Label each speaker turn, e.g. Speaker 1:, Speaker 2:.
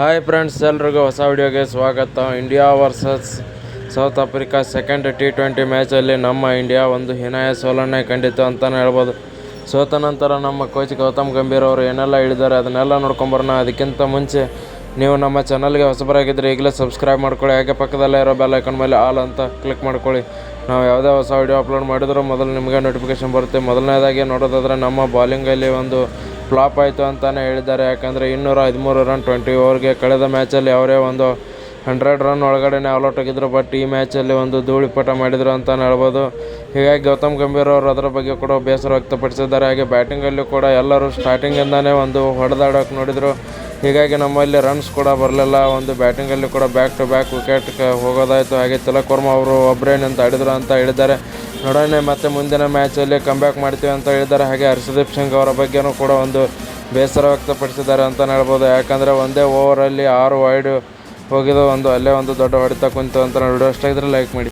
Speaker 1: Hi friends ಎಲ್ರಿಗೂ ಹೊಸ ವಿಡಿಯೋಗೆ ಸ್ವಾಗತ. India versus South Africa second T twenty ಮ್ಯಾಚಲ್ಲಿ ನಮ್ಮ ಇಂಡಿಯಾ ಒಂದು ಹೀನಾಯ ಸೋಲನ್ನೇ ಕಂಡಿತು ಅಂತಲೇ ಹೇಳ್ಬೋದು. ಸೋತ ನಂತರ ನಮ್ಮ ಕೋಚ್ ಗೌತಮ್ ಗಂಭೀರ್ ಅವರು ಏನೆಲ್ಲ ಹೇಳಿದ್ದಾರೆ ಅದನ್ನೆಲ್ಲ ನೋಡ್ಕೊಂಬರೋಣ ಅದಕ್ಕಿಂತ ಮುಂಚೆ ನೀವು ನಮ್ಮ ಚಾನಲ್ಗೆ ಹೊಸಬರಾಗಿದ್ದರೆ ಈಗಲೇ ಸಬ್ಸ್ಕ್ರೈಬ್ ಮಾಡ್ಕೊಳ್ಳಿ. ಹಾಗೆ ಪಕ್ಕದಲ್ಲೇ ಇರೋ ಬೆಲ್ ಐಕನ್ ಮೇಲೆ ಆಲ್ ಅಂತ ಕ್ಲಿಕ್ ಮಾಡ್ಕೊಳ್ಳಿ. ನಾವು ಯಾವುದೇ ಹೊಸ ವಿಡಿಯೋ ಅಪ್ಲೋಡ್ ಮಾಡಿದರೂ ಮೊದಲು ನಿಮಗೆ ನೋಟಿಫಿಕೇಶನ್ ಬರುತ್ತೆ. ಮೊದಲನೇದಾಗಿ ನೋಡೋದಾದರೆ ನಮ್ಮ ಬಾಲಿಂಗಲ್ಲಿ ಒಂದು ಫ್ಲಾಪ್ ಆಯಿತು ಅಂತಲೇ ಹೇಳಿದ್ದಾರೆ. ಯಾಕಂದರೆ ಇನ್ನೂರ ಹದಿಮೂರು ರನ್ ಟ್ವೆಂಟಿ ಓವರ್ಗೆ ಕಳೆದ ಮ್ಯಾಚಲ್ಲಿ ಅವರೇ ಒಂದು ಹಂಡ್ರೆಡ್ ರನ್ ಒಳಗಡೆನೆ ಔಟ್ ಆಗಿದ್ದರು ಬಟ್ ಈ ಮ್ಯಾಚಲ್ಲಿ ಒಂದು ಧೂಳಿಪಟ ಮಾಡಿದರು ಅಂತಲೇ ಹೇಳ್ಬೋದು. ಹೀಗಾಗಿ ಗೌತಮ್ ಗಂಭೀರ್ ಅವರು ಅದರ ಬಗ್ಗೆ ಕೂಡ ಬೇಸರ ವ್ಯಕ್ತಪಡಿಸಿದ್ದಾರೆ. ಹಾಗೆ ಬ್ಯಾಟಿಂಗಲ್ಲೂ ಕೂಡ ಎಲ್ಲರೂ ಸ್ಟಾರ್ಟಿಂಗಿಂದನೇ ಒಂದು ಹೊಡೆದಾಡೋಕೆ ನೋಡಿದರು. ಹೀಗಾಗಿ ನಮ್ಮಲ್ಲಿ ರನ್ಸ್ ಕೂಡ ಬರಲಿಲ್ಲ. ಒಂದು ಬ್ಯಾಟಿಂಗಲ್ಲಿ ಕೂಡ ಬ್ಯಾಕ್ ಟು ಬ್ಯಾಕ್ ವಿಕೆಟ್ ಹೋಗೋದಾಯಿತು. ಹಾಗೆ ತಿಲಕ್ ವರ್ಮಾ ಅವರು ಒಬ್ಬರೇ ನಿಂತು ಆಡಿದರು ಅಂತ ಹೇಳಿದ್ದಾರೆ. ನೋಡೋಣ, ಮತ್ತೆ ಮುಂದಿನ ಮ್ಯಾಚಲ್ಲಿ ಕಮ್ಬ್ಯಾಕ್ ಮಾಡ್ತೀವಿ ಅಂತ ಹೇಳಿದ್ದಾರೆ. ಹಾಗೆ ಹರ್ಷದೀಪ್ ಸಿಂಗ್ ಅವರ ಬಗ್ಗೆನೂ ಕೂಡ ಒಂದು ಬೇಸರ ವ್ಯಕ್ತಪಡಿಸಿದ್ದಾರೆ ಅಂತಲೇ ಹೇಳ್ಬೋದು. ಯಾಕಂದರೆ ಒಂದೇ ಓವರಲ್ಲಿ ಆರು ವೈಡ್ ಹೋಗಿದ್ದು ಒಂದು, ಅಲ್ಲೇ ಒಂದು ದೊಡ್ಡ ಹೊಡೆತ ಕುಂತು ಅಂತ ವಿಡಿಯೋ ಇಷ್ಟ ಆಗಿದ್ರೆ ಲೈಕ್ ಮಾಡಿ.